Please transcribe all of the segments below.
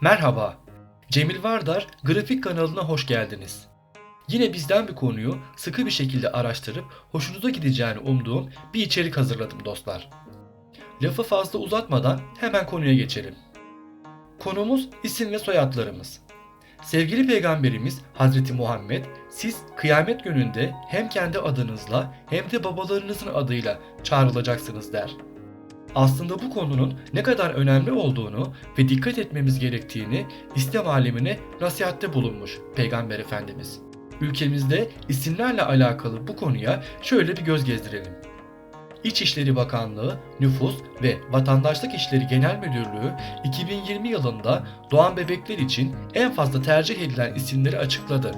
Merhaba, Cemil Vardar grafik kanalına hoş geldiniz. Yine bizden bir konuyu sıkı bir şekilde araştırıp hoşunuza gideceğini umduğum bir içerik hazırladım dostlar. Lafı fazla uzatmadan hemen konuya geçelim. Konumuz isim ve soyadlarımız. Sevgili Peygamberimiz Hazreti Muhammed, siz kıyamet gününde hem kendi adınızla hem de babalarınızın adıyla çağrılacaksınız der. Aslında bu konunun ne kadar önemli olduğunu ve dikkat etmemiz gerektiğini İslam alemine nasihatte bulunmuş Peygamber Efendimiz. Ülkemizde isimlerle alakalı bu konuya şöyle bir göz gezdirelim. İçişleri Bakanlığı, Nüfus ve Vatandaşlık İşleri Genel Müdürlüğü 2020 yılında doğan bebekler için en fazla tercih edilen isimleri açıkladı.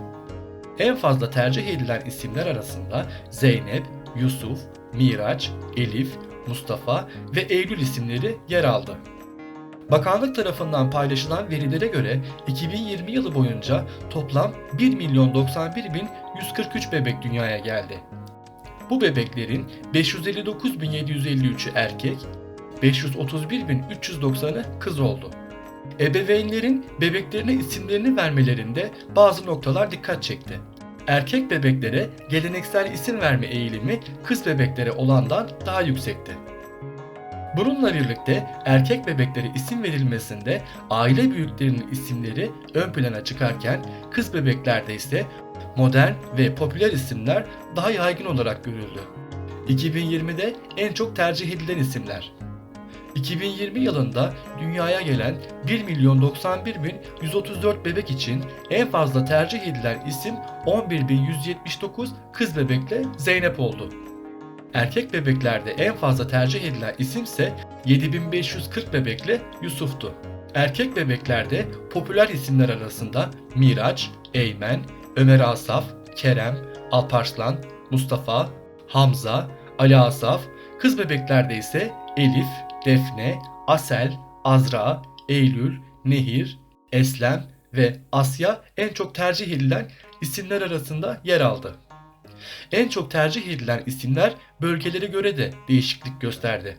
En fazla tercih edilen isimler arasında Zeynep, Yusuf, Miraç, Elif, Mustafa ve Eylül isimleri yer aldı. Bakanlık tarafından paylaşılan verilere göre 2020 yılı boyunca toplam 1 milyon 91 bin 143 bebek dünyaya geldi. Bu bebeklerin 559.753'ü erkek, 531.390'ı kız oldu. Ebeveynlerin bebeklerine isimlerini vermelerinde bazı noktalar dikkat çekti. Erkek bebeklere geleneksel isim verme eğilimi kız bebeklere olandan daha yüksekti. Bununla birlikte erkek bebeklere isim verilmesinde aile büyüklerinin isimleri ön plana çıkarken kız bebeklerde ise modern ve popüler isimler daha yaygın olarak görüldü. 2020'de en çok tercih edilen isimler. 2020 yılında dünyaya gelen 1 milyon 91 bin 134 bebek için en fazla tercih edilen isim 11.179 kız bebekle Zeynep oldu. Erkek bebeklerde en fazla tercih edilen isimse 7540 bebekle Yusuf'tu. Erkek bebeklerde popüler isimler arasında Miraç, Eymen, Ömer Asaf, Kerem, Alparslan, Mustafa, Hamza, Ali Asaf, kız bebeklerde ise Elif, Defne, Asel, Azra, Eylül, Nehir, Eslem ve Asya en çok tercih edilen isimler arasında yer aldı. En çok tercih edilen isimler bölgelere göre de değişiklik gösterdi.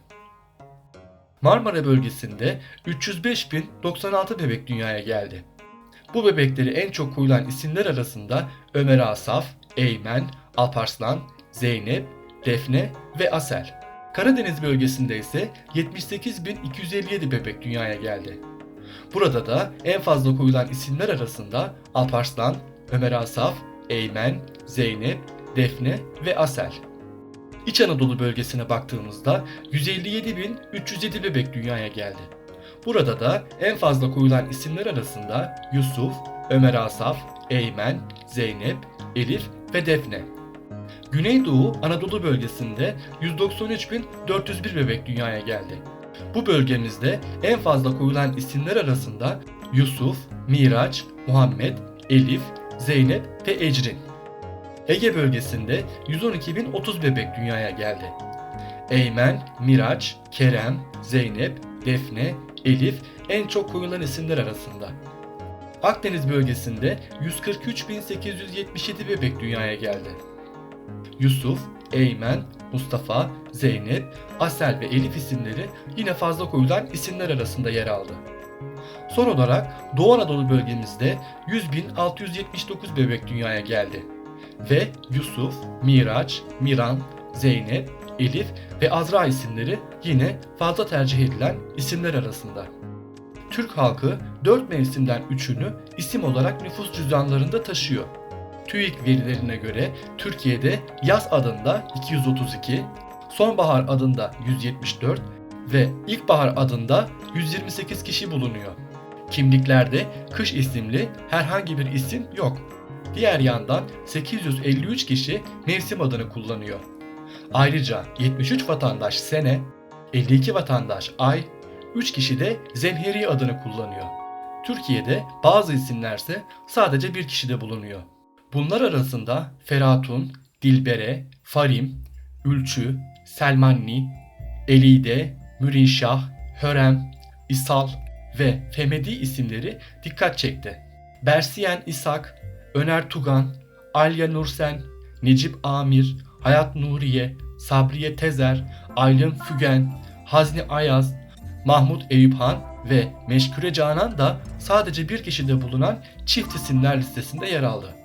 Marmara bölgesinde 305.096 bebek dünyaya geldi. Bu bebekleri en çok koyulan isimler arasında Ömer Asaf, Eymen, Alparslan, Zeynep, Defne ve Asel. Karadeniz bölgesinde ise 78.257 bebek dünyaya geldi. Burada da en fazla koyulan isimler arasında Alparslan, Ömer Asaf, Eymen, Zeynep, Defne ve Asel. İç Anadolu bölgesine baktığımızda 157.307 bebek dünyaya geldi. Burada da en fazla koyulan isimler arasında Yusuf, Ömer Asaf, Eymen, Zeynep, Elif ve Defne. Güneydoğu Anadolu bölgesinde 193.401 bebek dünyaya geldi. Bu bölgemizde en fazla koyulan isimler arasında Yusuf, Miraç, Muhammed, Elif, Zeynep ve Ecrin. Ege bölgesinde 112.030 bebek dünyaya geldi. Eymen, Miraç, Kerem, Zeynep, Defne, Elif en çok koyulan isimler arasında. Akdeniz bölgesinde 143.877 bebek dünyaya geldi. Yusuf, Eymen, Mustafa, Zeynep, Asel ve Elif isimleri yine fazla koyulan isimler arasında yer aldı. Son olarak Doğu Anadolu bölgemizde 100.679 bebek dünyaya geldi ve Yusuf, Miraç, Miran, Zeynep, Elif ve Azra isimleri yine fazla tercih edilen isimler arasında. Türk halkı 4 mevsimden 3'ünü isim olarak nüfus cüzdanlarında taşıyor. TÜİK verilerine göre Türkiye'de yaz adında 232, sonbahar adında 174 ve ilkbahar adında 128 kişi bulunuyor. Kimliklerde kış isimli herhangi bir isim yok. Diğer yandan 853 kişi mevsim adını kullanıyor. Ayrıca 73 vatandaş sene, 52 vatandaş ay, 3 kişi de zemheri adını kullanıyor. Türkiye'de bazı isimlerse sadece bir kişide bulunuyor. Bunlar arasında Feratun, Dilbere, Farim, Ülçü, Selmanni, Elide, Mürinşah, Hörem, İsal ve Femedi isimleri dikkat çekti. Bersiyen İshak, Öner Tugan, Alya Nursen, Necip Amir, Hayat Nuriye, Sabriye Tezer, Aylin Fügen, Hazni Ayaz, Mahmut Eyüphan ve Meşkure Canan da sadece bir kişide bulunan çift isimler listesinde yer aldı.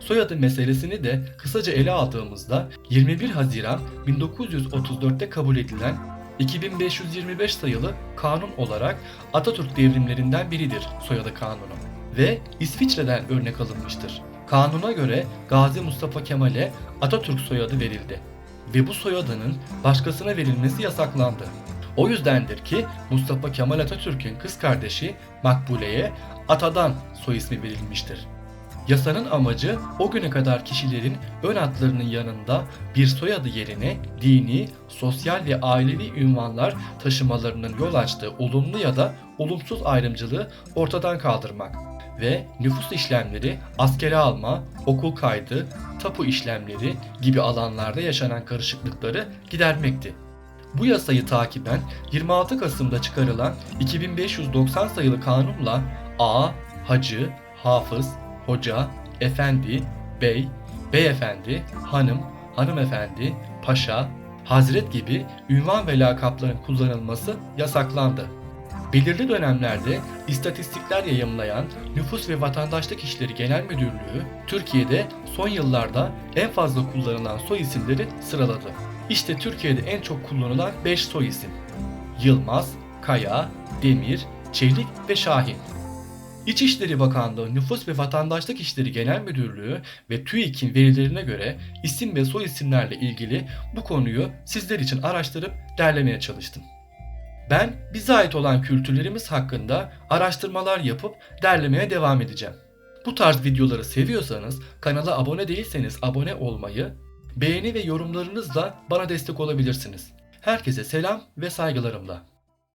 Soyadı meselesini de kısaca ele aldığımızda 21 Haziran 1934'te kabul edilen 2525 sayılı kanun olarak Atatürk devrimlerinden biridir soyadı kanunu ve İsviçre'den örnek alınmıştır. Kanuna göre Gazi Mustafa Kemal'e Atatürk soyadı verildi ve bu soyadının başkasına verilmesi yasaklandı. O yüzdendir ki Mustafa Kemal Atatürk'ün kız kardeşi Makbule'ye Atadan soy ismi verilmiştir. Yasanın amacı o güne kadar kişilerin ön adlarının yanında bir soyadı yerine dini, sosyal ve ailevi ünvanlar taşımalarının yol açtığı olumlu ya da olumsuz ayrımcılığı ortadan kaldırmak ve nüfus işlemleri, askere alma, okul kaydı, tapu işlemleri gibi alanlarda yaşanan karışıklıkları gidermekti. Bu yasayı takiben 26 Kasım'da çıkarılan 2590 sayılı kanunla A, hacı, hafız, hoca, efendi, bey, beyefendi, hanım, hanımefendi, paşa, hazret gibi ünvan ve lakapların kullanılması yasaklandı. Belirli dönemlerde istatistikler yayımlayan Nüfus ve Vatandaşlık İşleri Genel Müdürlüğü, Türkiye'de son yıllarda en fazla kullanılan soy isimleri sıraladı. İşte Türkiye'de en çok kullanılan 5 soy isim. Yılmaz, Kaya, Demir, Çelik ve Şahin. İçişleri Bakanlığı Nüfus ve Vatandaşlık İşleri Genel Müdürlüğü ve TÜİK'in verilerine göre isim ve soy isimlerle ilgili bu konuyu sizler için araştırıp derlemeye çalıştım. Ben bize ait olan kültürlerimiz hakkında araştırmalar yapıp derlemeye devam edeceğim. Bu tarz videoları seviyorsanız kanala abone değilseniz abone olmayı, beğeni ve yorumlarınızla bana destek olabilirsiniz. Herkese selam ve saygılarımla.